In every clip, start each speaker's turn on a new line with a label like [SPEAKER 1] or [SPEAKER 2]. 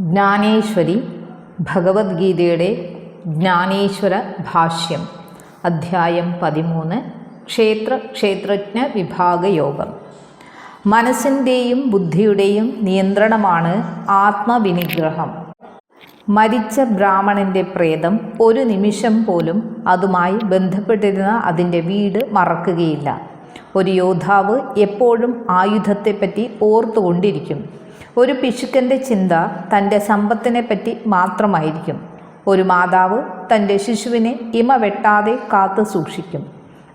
[SPEAKER 1] ജ്ഞാനേശ്വരി ഭഗവത്ഗീതയുടെ ജ്ഞാനേശ്വര ഭാഷ്യം അധ്യായം പതിമൂന്ന് ക്ഷേത്ര ക്ഷേത്രജ്ഞ വിഭാഗയോഗം മനസ്സിന്റെയും ബുദ്ധിയുടെയും നിയന്ത്രണമാണ് ആത്മവിനിഗ്രഹം. മരിച്ച ബ്രാഹ്മണന്റെ പ്രേതം ഒരു നിമിഷം പോലും അതുമായി ബന്ധപ്പെട്ടിരുന്ന അതിന്റെ വീട് മറക്കുകയില്ല. ഒരു യോദ്ധാവ് എപ്പോഴും ആയുധത്തെപ്പറ്റി ഓർത്തുകൊണ്ടിരിക്കും. ഒരു പിശുക്കന്റെ ചിന്ത തന്റെ സമ്പത്തിനെപ്പറ്റി മാത്രമായിരിക്കും. ഒരു മാതാവ് തന്റെ ശിശുവിനെ ഇമ വെട്ടാതെ കാത്തു സൂക്ഷിക്കും.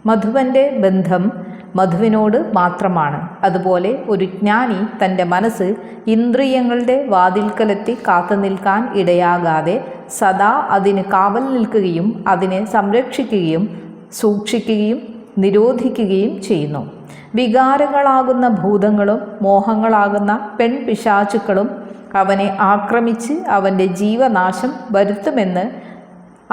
[SPEAKER 1] മധുവന്റെ ബന്ധം മധുവിനോട് മാത്രമാണ്. അതുപോലെ ഒരു ജ്ഞാനി തന്റെ മനസ്സ് ഇന്ദ്രിയങ്ങളുടെ വാതിൽക്കലെത്തി കാത്തു നിൽക്കാൻ ഇടയാകാതെ സദാ അതിന് കാവൽ നിൽക്കുകയും അതിനെ സംരക്ഷിക്കുകയും സൂക്ഷിക്കുകയും നിരോധിക്കുകയും ചെയ്യുന്നു. വികാരങ്ങളാകുന്ന ഭൂതങ്ങളും മോഹങ്ങളാകുന്ന പെൺപിശാചുക്കളും അവനെ ആക്രമിച്ച് അവന്റെ ജീവനാശം വരുത്തുമെന്ന്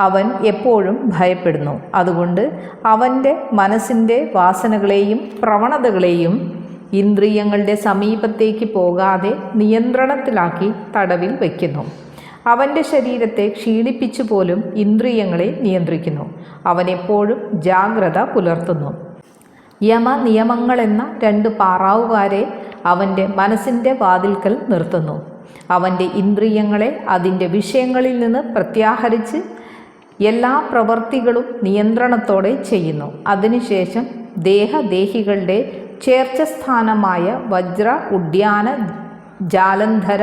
[SPEAKER 1] അവൻ എപ്പോഴും ഭയപ്പെടുന്നു. അതുകൊണ്ട് അവന്റെ മനസ്സിന്റെ വാസനകളെയും പ്രവണതകളെയും ഇന്ദ്രിയങ്ങളുടെ സമീപത്തേക്ക് പോകാതെ നിയന്ത്രണത്തിലാക്കി തടവിൽ വയ്ക്കുന്നു. അവന്റെ ശരീരത്തെ ക്ഷീണിപ്പിച്ചു പോലും ഇന്ദ്രിയങ്ങളെ നിയന്ത്രിക്കുന്നു. അവനെപ്പോഴും ജാഗ്രത പുലർത്തുന്നു. യമ നിയമങ്ങളെന്ന രണ്ട് പാറാവുകാരെ അവന്റെ മനസ്സിന്റെ വാതിൽക്കൽ നിർത്തുന്നു. അവന്റെ ഇന്ദ്രിയങ്ങളെ അതിന്റെ വിഷയങ്ങളിൽ നിന്ന് പ്രത്യാഹരിച്ച് എല്ലാ പ്രവൃത്തികളും നിയന്ത്രണത്തോടെ ചെയ്യുന്നു. അതിനുശേഷം ദേഹദേഹികളുടെ ചേർച്ച സ്ഥാനമായ വജ്ര ഉദ്യാന ജാലന്ധര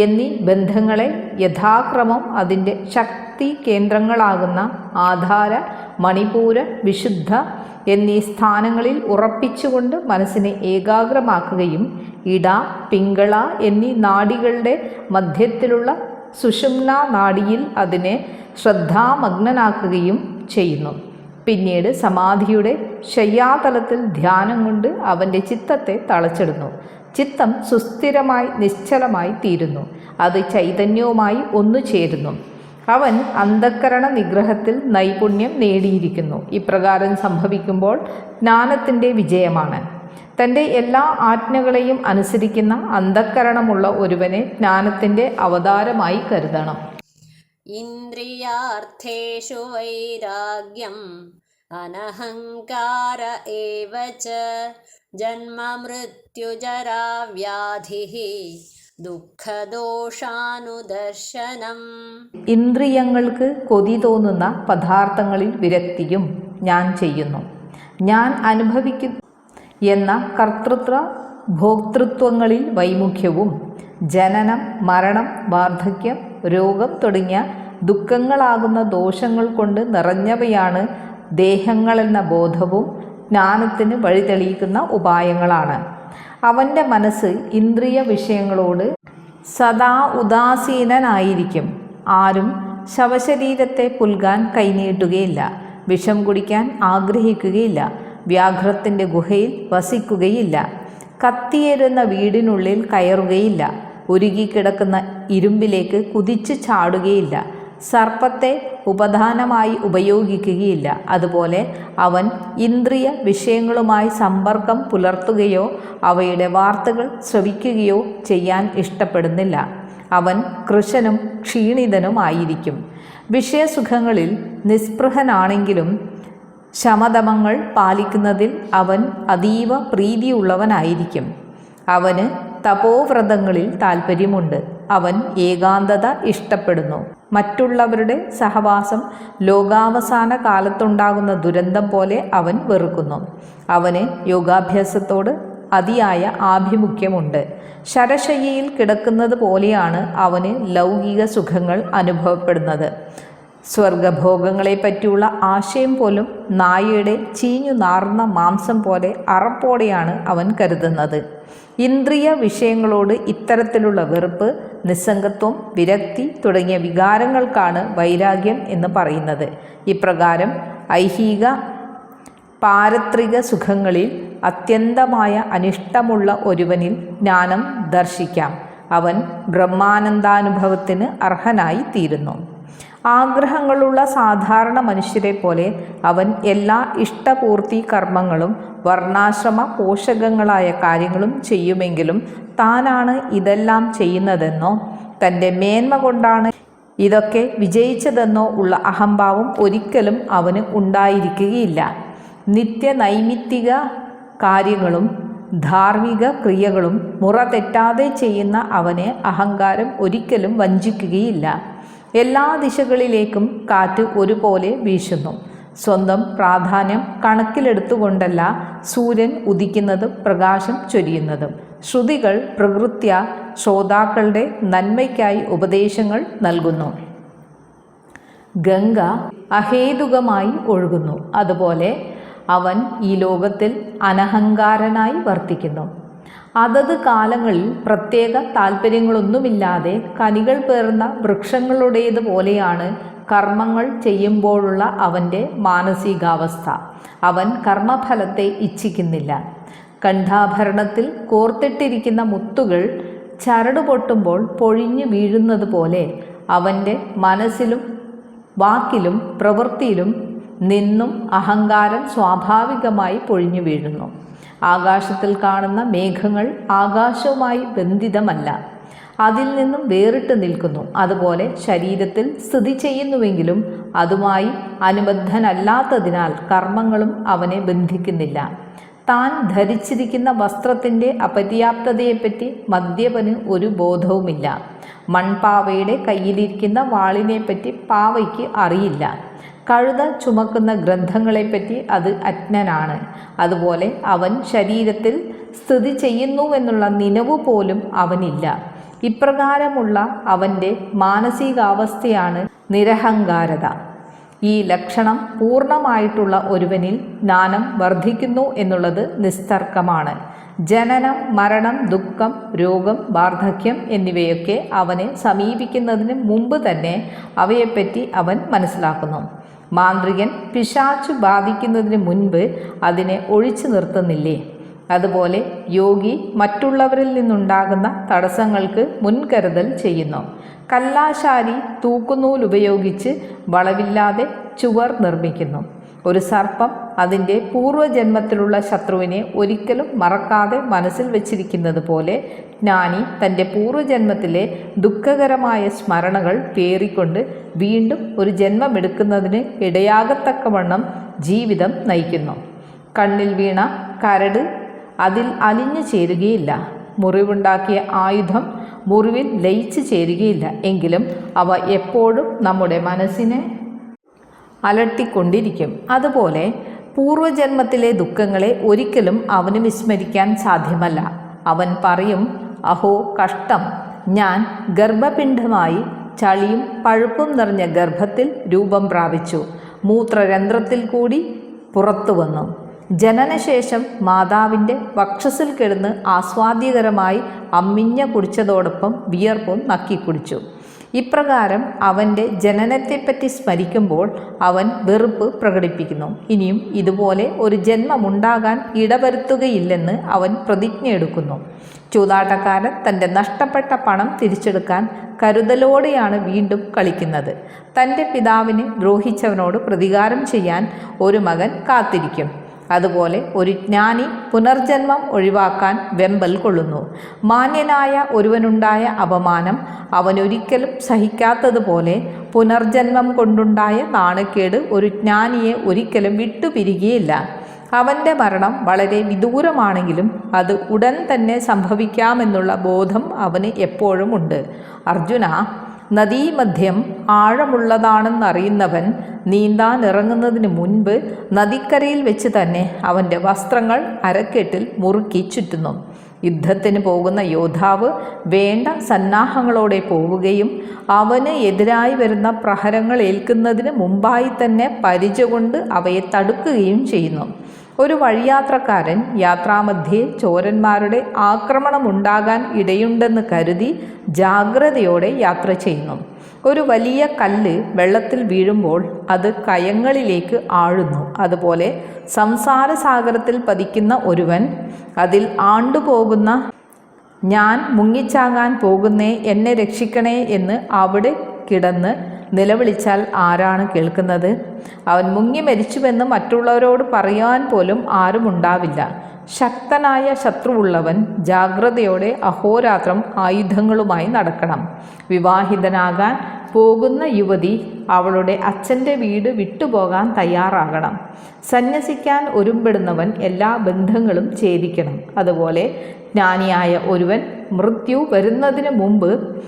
[SPEAKER 1] എന്നീ ബന്ധങ്ങളെ യഥാക്രമം അതിന്റെ ശക്തി കേന്ദ്രങ്ങളാകുന്ന ആധാര മണിപൂര വിശുദ്ധ എന്നീ സ്ഥാനങ്ങളിൽ ഉറപ്പിച്ചുകൊണ്ട് മനസ്സിനെ ഏകാഗ്രമാക്കുകയും ഇട പിങ്കള എന്നീ നാഡികളുടെ മധ്യത്തിലുള്ള സുഷുമ്ന നാഡിയിൽ അതിനെ ശ്രദ്ധാമഗ്നനാക്കുകയും ചെയ്യുന്നു. പിന്നീട് സമാധിയുടെ ശയ്യാതലത്തിൽ ധ്യാനം കൊണ്ട് അവന്റെ ചിത്തത്തെ തളച്ചിടുന്നു. ചിത്തം സുസ്ഥിരമായി നിശ്ചലമായി തീരുന്നു. അത് ചൈതന്യവുമായി ഒന്നുചേരുന്നു അവൻ അന്ധക്കരണ നിഗ്രഹത്തിൽ നൈപുണ്യം നേടിയിരിക്കുന്നു. ഇപ്രകാരം സംഭവിക്കുമ്പോൾ ജ്ഞാനത്തിന്റെ വിജയമാണ്. തന്റെ എല്ലാ ആജ്ഞകളെയും അനുസരിക്കുന്ന അന്ധക്കരണമുള്ള ഒരുവനെ ജ്ഞാനത്തിന്റെ അവതാരമായി കരുതണം.
[SPEAKER 2] ഇന്ദ്രിയാർത്ഥേഷു വൈരാഗ്യം अनहङ्कार एव च जन्ममृत्युजराव्याधिः दुःखदोषानुदर्शनम्
[SPEAKER 1] ഇന്ദ്രിയങ്ങൾക്ക് കൊതി തോന്നുന്ന പദാർത്ഥങ്ങളിൽ വിരക്തിയും ഞാൻ ചെയ്യുന്നു ഞാൻ അനുഭവിക്കുന്നു എന്ന കർത്തൃത്വ ഭോക്തൃത്വങ്ങളിൽ വൈമുഖ്യവും ജനനം മരണം വാർദ്ധക്യം രോഗം തുടങ്ങിയ ദുഃഖങ്ങളാകുന്ന ദോഷങ്ങൾ കൊണ്ട് നിറഞ്ഞവയാണ് ദേഹങ്ങളെന്ന ബോധവും ജ്ഞാനത്തിന് വഴിതെളിയിക്കുന്ന ഉപായങ്ങളാണ്. അവന്റെ മനസ്സ് ഇന്ദ്രിയ വിഷയങ്ങളോട് സദാ ഉദാസീനനായിരിക്കും. ആരും ശവശരീരത്തെ പുൽകാൻ കൈനീട്ടുകയില്ല. വിഷം കുടിക്കാൻ ആഗ്രഹിക്കുകയില്ല. വ്യാഘ്രത്തിന്റെ ഗുഹയിൽ വസിക്കുകയില്ല. കത്തിയേരുന്ന വീടിനുള്ളിൽ കയറുകയില്ല. ഉരുകിക്കിടക്കുന്ന ഇരുമ്പിലേക്ക് കുതിച്ചു ചാടുകയില്ല. സർപ്പത്തെ ഉപധാനമായി ഉപയോഗിക്കുകയില്ല. അതുപോലെ അവൻ ഇന്ദ്രിയ വിഷയങ്ങളുമായി സമ്പർക്കം പുലർത്തുകയോ അവയുടെ വാർത്തകൾ ശ്രവിക്കുകയോ ചെയ്യാൻ ഇഷ്ടപ്പെടുന്നില്ല. അവൻ കൃശനും ക്ഷീണിതനുമായിരിക്കും വിഷയസുഖങ്ങളിൽ നിസ്പൃഹനാണെങ്കിലും ശമതമങ്ങൾ പാലിക്കുന്നതിൽ അവൻ അതീവ പ്രീതിയുള്ളവനായിരിക്കും. അവന് തപോവ്രതങ്ങളിൽ താൽപ്പര്യമുണ്ട്. അവൻ ഏകാന്തത ഇഷ്ടപ്പെടുന്നു. മറ്റുള്ളവരുടെ സഹവാസം ലോകാവസാന കാലത്തുണ്ടാകുന്ന ദുരന്തം പോലെ അവൻ വെറുക്കുന്നു. അവന് യോഗാഭ്യാസത്തോട് അതിയായ ആഭിമുഖ്യമുണ്ട്. ശരശയ്യയിൽ കിടക്കുന്നത് പോലെയാണ് അവന് ലൗകിക സുഖങ്ങൾ അനുഭവപ്പെടുന്നത്. സ്വർഗഭോഗങ്ങളെ പറ്റിയുള്ള ആശയം പോലും നായയുടെ ചീഞ്ഞു നാർന്ന മാംസം പോലെ അറപ്പോടെയാണ് അവൻ കരുതുന്നത്. ഇന്ദ്രിയ വിഷയങ്ങളോട് ഇത്തരത്തിലുള്ള വെറുപ്പ് നിസ്സംഗത്വം വിരക്തി തുടങ്ങിയ വികാരങ്ങൾക്കാണ് വൈരാഗ്യം എന്ന് പറയുന്നത്. ഇപ്രകാരം ഐഹിക പാരത്രിക സുഖങ്ങളിൽ അത്യന്തമായ അനിഷ്ടമുള്ള ഒരുവനിൽ ജ്ഞാനം ദർശിക്കാം. അവൻ ബ്രഹ്മാനന്ദാനുഭവത്തിന് അർഹനായി തീരുന്നു ആഗ്രഹങ്ങളുള്ള സാധാരണ മനുഷ്യരെ പോലെ അവൻ എല്ലാ ഇഷ്ടപൂർത്തി കർമ്മങ്ങളും വർണാശ്രമ പോഷകങ്ങളായ കാര്യങ്ങളും ചെയ്യുമെങ്കിലും താനാണ് ഇതെല്ലാം ചെയ്യുന്നതെന്നോ തന്റെ മേന്മ കൊണ്ടാണ് ഇതൊക്കെ വിജയിച്ചതെന്നോ ഉള്ള അഹംഭാവം ഒരിക്കലും അവന് ഉണ്ടായിരിക്കുകയില്ല. നിത്യനൈമിത്തിക കാര്യങ്ങളും ധാർമ്മിക ക്രിയകളും മുറ തെറ്റാതെ ചെയ്യുന്ന അവനെ അഹങ്കാരം ഒരിക്കലും വഞ്ചിക്കുകയില്ല. എല്ലാ ദിശകളിലേക്കും കാറ്റ് ഒരുപോലെ വീശുന്നു. സ്വന്തം പ്രാധാന്യം കണക്കിലെടുത്തുകൊണ്ടല്ല സൂര്യൻ ഉദിക്കുന്നതും പ്രകാശം ചൊരിയുന്നതും. ശ്രുതികൾ പ്രകൃത്യ ശ്രോതാക്കളുടെ നന്മയ്ക്കായി ഉപദേശങ്ങൾ നൽകുന്നു. ഗംഗ അഹേതുകമായി ഒഴുകുന്നു. അതുപോലെ അവൻ ഈ ലോകത്തിൽ അനഹങ്കാരനായി വർത്തിക്കുന്നു. അതത് കാലങ്ങളിൽ പ്രത്യേക താല്പര്യങ്ങളൊന്നുമില്ലാതെ കനികൾ പേർന്ന വൃക്ഷങ്ങളുടേതുപോലെയാണ് കർമ്മങ്ങൾ ചെയ്യുമ്പോഴുള്ള അവന്റെ മാനസികാവസ്ഥ. അവൻ കർമ്മഫലത്തെ ഇച്ഛിക്കുന്നില്ല. കണ്ഠാഭരണത്തിൽ കോർത്തിട്ടിരിക്കുന്ന മുത്തുകൾ ചരട് പൊട്ടുമ്പോൾ പൊഴിഞ്ഞു വീഴുന്നത് പോലെ അവന്റെ മനസ്സിലും വാക്കിലും പ്രവൃത്തിയിലും നിന്നും അഹങ്കാരം സ്വാഭാവികമായി പൊഴിഞ്ഞു വീഴുന്നു. ആകാശത്തിൽ കാണുന്ന മേഘങ്ങൾ ആകാശവുമായി ബന്ധിതമല്ല. അതിൽ നിന്നും വേറിട്ട് നിൽക്കുന്നു. അതുപോലെ ശരീരത്തിൽ സ്ഥിതി ചെയ്യുന്നുവെങ്കിലും അതുമായി അനുബദ്ധനല്ലാത്തതിനാൽ കർമ്മങ്ങളും അവനെ ബന്ധിക്കുന്നില്ല. താൻ ധരിച്ചിരിക്കുന്ന വസ്ത്രത്തിന്റെ അപര്യാപ്തതയെപ്പറ്റി മദ്യപന് ഒരു ബോധവുമില്ല. മൺപാവയുടെ കയ്യിലിരിക്കുന്ന വാളിനെപ്പറ്റി പാവയ്ക്ക് അറിയില്ല. കഴുത ചുമക്കുന്ന ഗ്രന്ഥങ്ങളെപ്പറ്റി അത് അജ്ഞനാണ്. അതുപോലെ അവൻ ശരീരത്തിൽ സ്ഥിതി ചെയ്യുന്നുവെന്നുള്ള നിലവ് പോലും അവനില്ല. ഇപ്രകാരമുള്ള അവന്റെ മാനസികാവസ്ഥയാണ് നിരഹങ്കാരത. ഈ ലക്ഷണം പൂർണമായിട്ടുള്ള ഒരുവനിൽ ജ്ഞാനം വർദ്ധിക്കുന്നു എന്നുള്ളത് നിസ്തർക്കമാണ്. ജനനം മരണം ദുഃഖം രോഗം വാർദ്ധക്യം എന്നിവയൊക്കെ അവനെ സമീപിക്കുന്നതിന് മുമ്പ് തന്നെ അവയെപ്പറ്റി അവൻ മനസ്സിലാക്കുന്നു. മാന്ത്രികൻ പിശാച്ചു ബാധിക്കുന്നതിന് മുൻപ് അതിനെ ഒഴിച്ചു നിർത്തുന്നില്ലേ? അതുപോലെ യോഗി മറ്റുള്ളവരിൽ നിന്നുണ്ടാകുന്ന തടസ്സങ്ങൾക്ക് മുൻകരുതൽ ചെയ്യുന്നു. കല്ലാശാരി തൂക്കുനൂൽ ഉപയോഗിച്ച് വളവില്ലാതെ ചുവർ നിർമ്മിക്കുന്നു. ഒരു സർപ്പം അതിന്റെ പൂർവജന്മത്തിലുള്ള ശത്രുവിനെ ഒരിക്കലും മറക്കാതെ മനസ്സിൽ വച്ചിരിക്കുന്നത് പോലെ ജ്ഞാനി തന്റെ പൂർവജന്മത്തിലെ ദുഃഖകരമായ സ്മരണകൾ പേറിക്കൊണ്ട് വീണ്ടും ഒരു ജന്മമെടുക്കുന്നതിന് ഇടയാകത്തക്കവണ്ണം ജീവിതം നയിക്കുന്നു. കണ്ണിൽ വീണ കരട് അതിൽ അലിഞ്ഞു ചേരുകയില്ല. മുറിവുണ്ടാക്കിയ ആയുധം മുറിവിൽ ലയിച്ചു ചേരുകയില്ല. എങ്കിലും അവ എപ്പോഴും നമ്മുടെ മനസ്സിനെ അലട്ടിക്കൊണ്ടിരിക്കും. അതുപോലെ പൂർവജന്മത്തിലെ ദുഃഖങ്ങളെ ഒരിക്കലും അവന് വിസ്മരിക്കാൻ സാധ്യമല്ല. അവൻ പറയും അഹോ കഷ്ടം. ഞാൻ ഗർഭപിണ്ഡമായി ചളിയും പഴുപ്പും നിറഞ്ഞ ഗർഭത്തിൽ രൂപം പ്രാപിച്ചു. മൂത്രരന്ധ്രത്തിൽ കൂടി പുറത്തു വന്നു. ജനനശേഷം മാതാവിന്റെ വക്ഷസിൽ കിടന്ന് ആസ്വാദ്യകരമായി അമ്മിഞ്ഞ കുടിച്ചതോടൊപ്പം വിയർപ്പും നക്കിക്കുടിച്ചു ഇപ്രകാരം അവന്റെ ജനനത്തെപ്പറ്റി സ്മരിക്കുമ്പോൾ അവൻ വെറുപ്പ് പ്രകടിപ്പിക്കുന്നു. ഇനിയും ഇതുപോലെ ഒരു ജന്മമുണ്ടാകാൻ ഇടവരുത്തുകയില്ലെന്ന് അവൻ പ്രതിജ്ഞയെടുക്കുന്നു ചൂതാട്ടക്കാരൻ തന്റെ നഷ്ടപ്പെട്ട പണം തിരിച്ചെടുക്കാൻ കരുതലോടെയാണ് വീണ്ടും കളിക്കുന്നത്. തന്റെ പിതാവിനെ ദ്രോഹിച്ചവനോട് പ്രതികാരം ചെയ്യാൻ ഒരു മകൻ കാത്തിരിക്കും. അതുപോലെ ഒരു ജ്ഞാനി പുനർജന്മം ഒഴിവാക്കാൻ വെമ്പൽ കൊള്ളുന്നു. മാന്യനായ ഒരുവനുണ്ടായ അപമാനം അവനൊരിക്കലും സഹിക്കാത്തതുപോലെ പുനർജന്മം കൊണ്ടുണ്ടായ നാണക്കേട് ഒരു ജ്ഞാനിയെ ഒരിക്കലും വിട്ടുപിരികയില്ല. അവന്റെ മരണം വളരെ വിദൂരമാണെങ്കിലും അത് ഉടൻ തന്നെ സംഭവിക്കാമെന്നുള്ള ബോധം അവന് എപ്പോഴും ഉണ്ട്. അർജുന നദീമധ്യം ആഴമുള്ളതാണെന്നറിയുന്നവൻ നീന്താൻ ഇറങ്ങുന്നതിന് മുൻപ് നദിക്കരയിൽ വെച്ച് തന്നെ അവന്റെ വസ്ത്രങ്ങൾ അരക്കെട്ടിൽ മുറുക്കി ചുറ്റുന്നു. യുദ്ധത്തിന് പോകുന്ന യോദ്ധാവ് വേണ്ട സന്നാഹങ്ങളോടെ പോവുകയും അവന് എതിരായി വരുന്ന പ്രഹരങ്ങൾ ഏൽക്കുന്നതിന് മുമ്പായി തന്നെ പരിച കൊണ്ട് അവയെ തടുക്കുകയും ചെയ്യുന്നു. ഒരു വഴിയാത്രക്കാരൻ യാത്രാമധ്യേ ചോരന്മാരുടെ ആക്രമണമുണ്ടാകാൻ ഇടയുണ്ടെന്ന് കരുതി ജാഗ്രതയോടെ യാത്ര ചെയ്യുന്നു. ഒരു വലിയ കല്ല് വെള്ളത്തിൽ വീഴുമ്പോൾ അത് കയങ്ങളിലേക്ക് ആഴുന്നു. അതുപോലെ സംസാര സാഗരത്തിൽ പതിക്കുന്ന ഒരുവൻ അതിൽ ആണ്ടുപോകുന്ന ഞാൻ മുങ്ങിച്ചാകാൻ പോകുന്നേ എന്നെ രക്ഷിക്കണേ എന്ന് അവിടെ കിടന്ന് നിലവിളിച്ചാൽ ആരാണ് കേൾക്കുന്നത്? അവൻ മുങ്ങി മരിച്ചുവെന്ന് മറ്റുള്ളവരോട് പറയാൻ പോലും ആരും ഉണ്ടാവില്ല. ശക്തനായ ശത്രുവുള്ളവൻ ജാഗ്രതയോടെ അഹോരാത്രം ആയുധങ്ങളുമായി നടക്കണം. വിവാഹിതനാകാൻ പോകുന്ന യുവതി അവളുടെ അച്ഛന്റെ വീട് വിട്ടുപോകാൻ തയ്യാറാകണം. സന്യസിക്കാൻ ഒരുമ്പെടുന്നവൻ എല്ലാ ബന്ധങ്ങളും ഛേദിക്കണം. അതുപോലെ ജ്ഞാനിയായ ഒരുവൻ മൃത്യു വരുന്നതിന് മുമ്പ്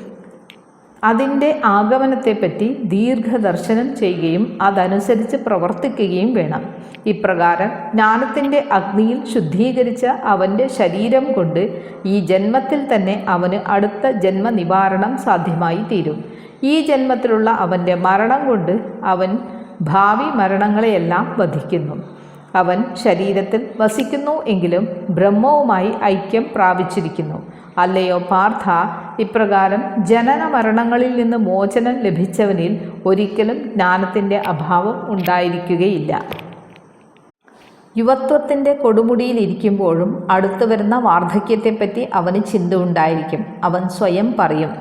[SPEAKER 1] അതിന്റെ ആഗമനത്തെപ്പറ്റി ദീർഘദർശനം ചെയ്യുകയും അതനുസരിച്ച് പ്രവർത്തിക്കുകയും വേണം. ഇപ്രകാരം ജ്ഞാനത്തിന്റെ അഗ്നിയിൽ ശുദ്ധീകരിച്ച അവന്റെ ശരീരം കൊണ്ട് ഈ ജന്മത്തിൽ തന്നെ അവന് അടുത്ത ജന്മ നിവാരണം സാധ്യമായി തീരും. ഈ ജന്മത്തിലുള്ള അവന്റെ മരണം കൊണ്ട് അവൻ ഭാവി മരണങ്ങളെയെല്ലാം വധിക്കുന്നു. അവൻ ശരീരത്തിൽ വസിക്കുന്നു എങ്കിലും ബ്രഹ്മവുമായി ഐക്യം പ്രാപിച്ചിരിക്കുന്നു. അല്ലയോ പാർത്ഥ? ഇപ്രകാരം ജനന മരണങ്ങളിൽ നിന്ന് മോചനം ലഭിച്ചവനിൽ ഒരിക്കലും ജ്ഞാനത്തിന്റെ അഭാവം ഉണ്ടായിരിക്കുകയില്ല. യുവത്വത്തിന്റെ കൊടുമുടിയിലിരിക്കുമ്പോഴും അടുത്തു വരുന്ന വാർദ്ധക്യത്തെപ്പറ്റി അവന് ചിന്ത ഉണ്ടായിരിക്കും അവൻ സ്വയം പറയും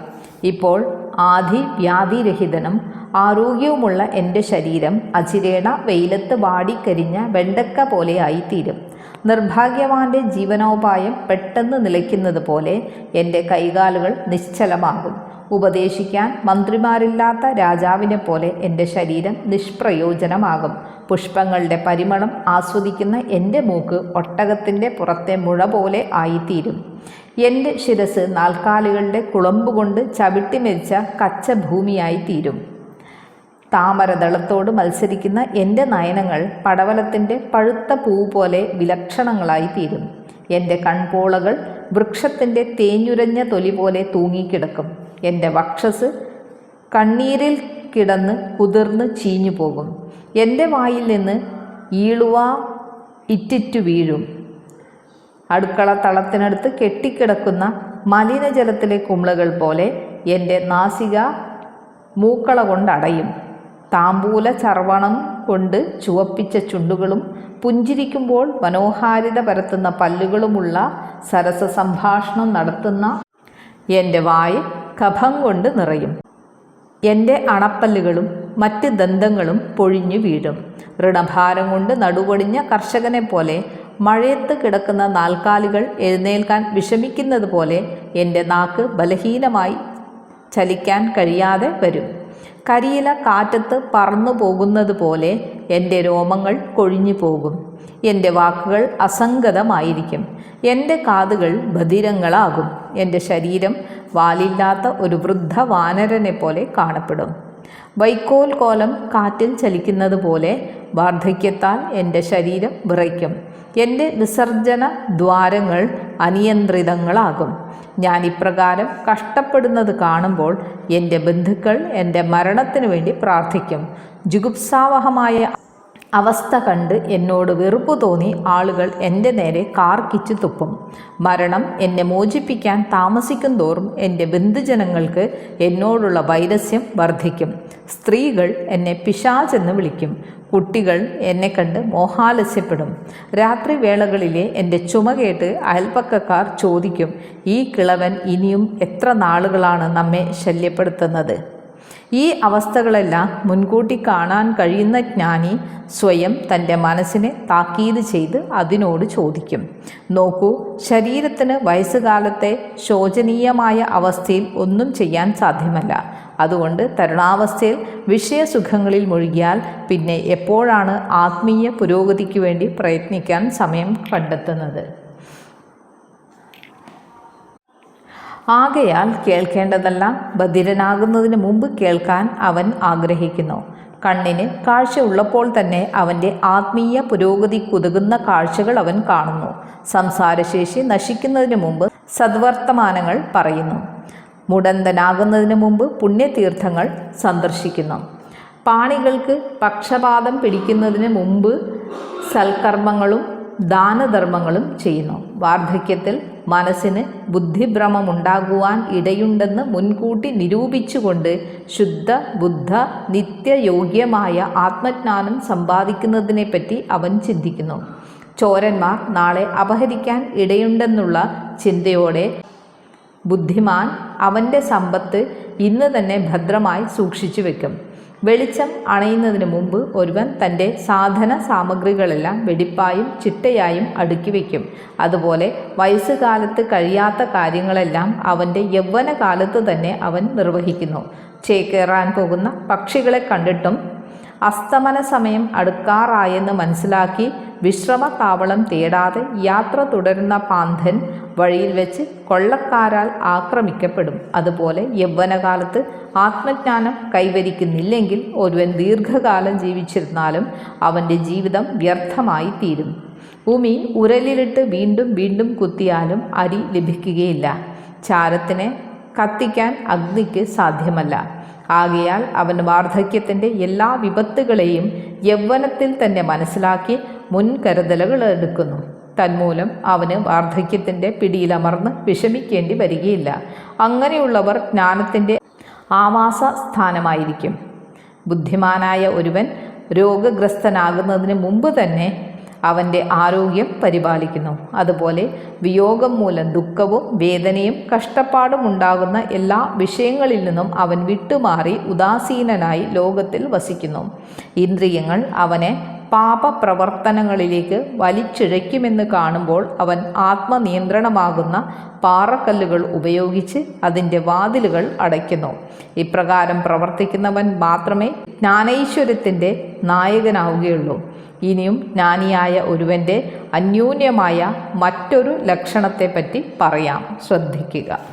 [SPEAKER 1] ഇപ്പോൾ ആദി വ്യാധിരഹിതനും ആരോഗ്യവുമുള്ള എന്റെ ശരീരം അചിരേണ വെയിലത്ത് വാടിക്കരിഞ്ഞ വെണ്ടക്ക പോലെ ആയിത്തീരും. നിർഭാഗ്യവാന്റെ ജീവനോപായം പെട്ടെന്ന് നിലയ്ക്കുന്നത് പോലെ എന്റെ കൈകാലുകൾ നിശ്ചലമാകും. ഉപദേശിക്കാൻ മന്ത്രിമാരില്ലാത്ത രാജാവിനെ പോലെ എന്റെ ശരീരം നിഷ്പ്രയോജനമാകും. പുഷ്പങ്ങളുടെ പരിമളം ആസ്വദിക്കുന്ന എന്റെ മൂക്ക് ഒട്ടകത്തിന്റെ പുറത്തെ മുഴ പോലെ ആയിത്തീരും. എന്റെ ശിരസ് നാൽക്കാലുകളുടെ കുളമ്പ് കൊണ്ട് ചവിട്ടി മെരിച്ച കച്ച ഭൂമിയായി തീരും താമരദളത്തോട് മത്സരിക്കുന്ന എന്റെ നയനങ്ങൾ പടവലത്തിന്റെ പഴുത്ത പൂ പോലെ വിലക്ഷണങ്ങളായി തീരും. എന്റെ കൺപോളകൾ വൃക്ഷത്തിന്റെ തേഞ്ഞുരഞ്ഞ തൊലി പോലെ തൂങ്ങിക്കിടക്കും. എന്റെ വക്ഷസ് കണ്ണീരിൽ കിടന്ന് കുതിർന്ന് ചീഞ്ഞു പോകും എന്റെ വായിൽ നിന്ന് ഈളുവ ഇറ്റിറ്റു വീഴും. അടുക്കള തളത്തിനടുത്ത് കെട്ടിക്കിടക്കുന്ന മലിനജലത്തിലെ കുമിളകൾ പോലെ എന്റെ നാസിക മൂക്കള കൊണ്ടടയും താമ്പൂല ചർവണം കൊണ്ട് ചുവപ്പിച്ച ചുണ്ടുകളും പുഞ്ചിരിക്കുമ്പോൾ മനോഹാരിത പരത്തുന്ന പല്ലുകളുമുള്ള സരസ സംഭാഷണം നടത്തുന്ന എന്റെ വായ് കഫം കൊണ്ട് നിറയും. എന്റെ അണപ്പല്ലുകളും മറ്റ് ദന്തങ്ങളും പൊഴിഞ്ഞു വീഴും. ഋണഭാരം കൊണ്ട് നടുപൊടിഞ്ഞ കർഷകനെ പോലെ മഴയത്ത് കിടക്കുന്ന നാൽക്കാലികൾ എഴുന്നേൽക്കാൻ വിഷമിക്കുന്നത് പോലെ എന്റെ നാക്ക് ബലഹീനമായി ചലിക്കാൻ കഴിയാതെ വരും. കരിയില കാറ്റത്ത് പറന്നു പോകുന്നത് പോലെ എന്റെ രോമങ്ങൾ കൊഴിഞ്ഞു പോകും. എന്റെ വാക്കുകൾ അസംഗതമായിരിക്കും. എന്റെ കാതുകൾ ബധിരങ്ങളാകും. എന്റെ ശരീരം വാലില്ലാത്ത ഒരു വൃദ്ധ വാനരനെ പോലെ കാണപ്പെടും. വൈക്കോൽ കോലം കാറ്റിൽ ചലിക്കുന്നത് പോലെ വാർദ്ധക്യത്താൽ എന്റെ ശരീരം വിറയ്ക്കും. എന്റെ വിസർജന ദ്വാരങ്ങൾ അനിയന്ത്രിതങ്ങളാകും. ഞാൻ ഇപ്രകാരം കഷ്ടപ്പെടുന്നത് കാണുമ്പോൾ എന്റെ ബന്ധുക്കൾ എന്റെ മരണത്തിനു വേണ്ടി പ്രാർത്ഥിക്കും. ജുഗുപ്സാവഹമായ അവസ്ഥ കണ്ട് എന്നോട് വെറുപ്പ് തോന്നി ആളുകൾ എന്റെ നേരെ കാർക്കിച്ചു തുപ്പും. മരണം എന്നെ മോചിപ്പിക്കാൻ താമസിക്കും തോറും എന്റെ ബന്ധുജനങ്ങൾക്ക് എന്നോടുള്ള വൈരസ്യം വർദ്ധിക്കും. സ്ത്രീകൾ എന്നെ പിശാചെന്ന് വിളിക്കും. കുട്ടികൾ എന്നെ കണ്ട് മോഹാലസ്യപ്പെടും. രാത്രി വേളകളിലെ എന്റെ ചുമ കേട്ട് അയൽപ്പക്കക്കാർ ചോദിക്കും ഈ കിളവൻ ഇനിയും എത്ര നാളുകളാണ് നമ്മെ ശല്യപ്പെടുത്തുന്നത്? ഈ അവസ്ഥകളെല്ലാം മുൻകൂട്ടി കാണാൻ കഴിയുന്ന ജ്ഞാനി സ്വയം തന്റെ മനസ്സിനെ താക്കീത് ചെയ്ത് അതിനോട് ചോദിക്കും. നോക്കൂ ശരീരത്തിന് വയസ്സുകാലത്തെ ശോചനീയമായ അവസ്ഥയിൽ ഒന്നും ചെയ്യാൻ സാധ്യമല്ല. അതുകൊണ്ട് തരുണാവസ്ഥയിൽ വിഷയസുഖങ്ങളിൽ മുഴുകിയാൽ പിന്നെ എപ്പോഴാണ് ആത്മീയ പുരോഗതിക്ക് വേണ്ടി പ്രയത്നിക്കാൻ സമയം കണ്ടെത്തുന്നത്? ആകയാൽ കേൾക്കേണ്ടതെല്ലാം ബധിരനാകുന്നതിന് മുമ്പ് കേൾക്കാൻ അവൻ ആഗ്രഹിക്കുന്നു. കണ്ണിന് കാഴ്ച ഉള്ളപ്പോൾ തന്നെ അവന്റെ ആത്മീയ പുരോഗതി കുതുകുന്ന കാഴ്ചകൾ അവൻ കാണുന്നു. സംസാരശേഷി നശിക്കുന്നതിന് മുമ്പ് സദ്വർത്തമാനങ്ങൾ പറയുന്നു. മുടന്തനാകുന്നതിന് മുമ്പ് പുണ്യതീർത്ഥങ്ങൾ സന്ദർശിക്കുന്നു. പാണികൾക്ക് പക്ഷപാതം പിടിക്കുന്നതിന് മുമ്പ് സൽക്കർമ്മങ്ങളും ദാനധർമ്മങ്ങളും ചെയ്യുന്നു. വാർദ്ധക്യത്തിൽ മനസ്സിന് ബുദ്ധിഭ്രമം ഉണ്ടാകുവാൻ ഇടയുണ്ടെന്ന് മുൻകൂട്ടി നിരൂപിച്ചുകൊണ്ട് ശുദ്ധ ബുദ്ധ നിത്യയോഗ്യമായ ആത്മജ്ഞാനം സമ്പാദിക്കുന്നതിനെപ്പറ്റി അവൻ ചിന്തിക്കുന്നു. ചോരന്മാർ നാളെ അപഹരിക്കാൻ ഇടയുണ്ടെന്നുള്ള ചിന്തയോടെ ബുദ്ധിമാൻ അവന്റെ സമ്പത്ത് ഇന്ന് തന്നെ ഭദ്രമായി സൂക്ഷിച്ചു വെക്കും. വെളിച്ചം അണയുന്നതിന് മുമ്പ് ഒരുവൻ തന്റെ സാധന സാമഗ്രികളെല്ലാം വെടിപ്പായും ചിട്ടയായും അടുക്കി വയ്ക്കും അതുപോലെ വയസ്സുകാലത്ത് കഴിയാത്ത കാര്യങ്ങളെല്ലാം അവന്റെ യൗവനകാലത്ത് തന്നെ അവൻ നിർവഹിക്കുന്നു. ചേക്കേറാൻ പോകുന്ന പക്ഷികളെ കണ്ടിട്ടും അസ്തമന സമയം അടുക്കാറായെന്ന് മനസ്സിലാക്കി വിശ്രമ താവളം തേടാതെ യാത്ര തുടരുന്ന പാന്തൻ വഴിയിൽ വെച്ച് കൊള്ളക്കാരാൽ ആക്രമിക്കപ്പെടും. അതുപോലെ യൗവനകാലത്ത് ആത്മജ്ഞാനം കൈവരിക്കുന്നില്ലെങ്കിൽ ഒരുവൻ ദീർഘകാലം ജീവിച്ചിരുന്നാലും അവന്റെ ജീവിതം വ്യർത്ഥമായി തീരും ഭൂമി ഉരലിലിട്ട് വീണ്ടും വീണ്ടും കുത്തിയാലും അരി ലഭിക്കുകയില്ല. ചാരത്തിനെ കത്തിക്കാൻ അഗ്നിക്ക് സാധ്യമല്ല. ആകയാൽ അവൻ വാർദ്ധക്യത്തിന്റെ എല്ലാ വിപത്തുകളെയും യൗവനത്തിൽ തന്നെ മനസ്സിലാക്കി മുൻകരുതലുകൾ എടുക്കുന്നു. തന്മൂലം അവന് വാർദ്ധക്യത്തിന്റെ പിടിയിലമർന്ന് വിഷമിക്കേണ്ടി വരികയില്ല. അങ്ങനെയുള്ളവർ ജ്ഞാനത്തിന്റെ ആവാസ സ്ഥാനമായിരിക്കും ബുദ്ധിമാനായ ഒരുവൻ രോഗഗ്രസ്തനാകുന്നതിന് മുമ്പ് തന്നെ അവന്റെ ആരോഗ്യം പരിപാലിക്കുന്നു. അതുപോലെ വിയോഗം മൂലം ദുഃഖവും വേദനയും കഷ്ടപ്പാടും ഉണ്ടാകുന്ന എല്ലാ വിഷയങ്ങളിൽ നിന്നും അവൻ വിട്ടുമാറി ഉദാസീനനായി ലോകത്തിൽ വസിക്കുന്നു. ഇന്ദ്രിയങ്ങൾ അവനെ പാപപ്രവർത്തനങ്ങളിലേക്ക് വലിച്ചിഴയ്ക്കുമെന്ന് കാണുമ്പോൾ അവൻ ആത്മനിയന്ത്രണമാകുന്ന പാറക്കല്ലുകൾ ഉപയോഗിച്ച് അതിന്റെ വാതിലുകൾ അടയ്ക്കുന്നു. ഇപ്രകാരം പ്രവർത്തിക്കുന്നവൻ മാത്രമേ ജ്ഞാനൈശ്വര്യത്തിന്റെ നായകനാവുകയുള്ളൂ. ഇനിയും ജ്ഞാനിയായ ഒരുവന്റെ അന്യൂന്യമായ മറ്റൊരു ലക്ഷണത്തെപ്പറ്റി പറയാം. ശ്രദ്ധിക്കുക.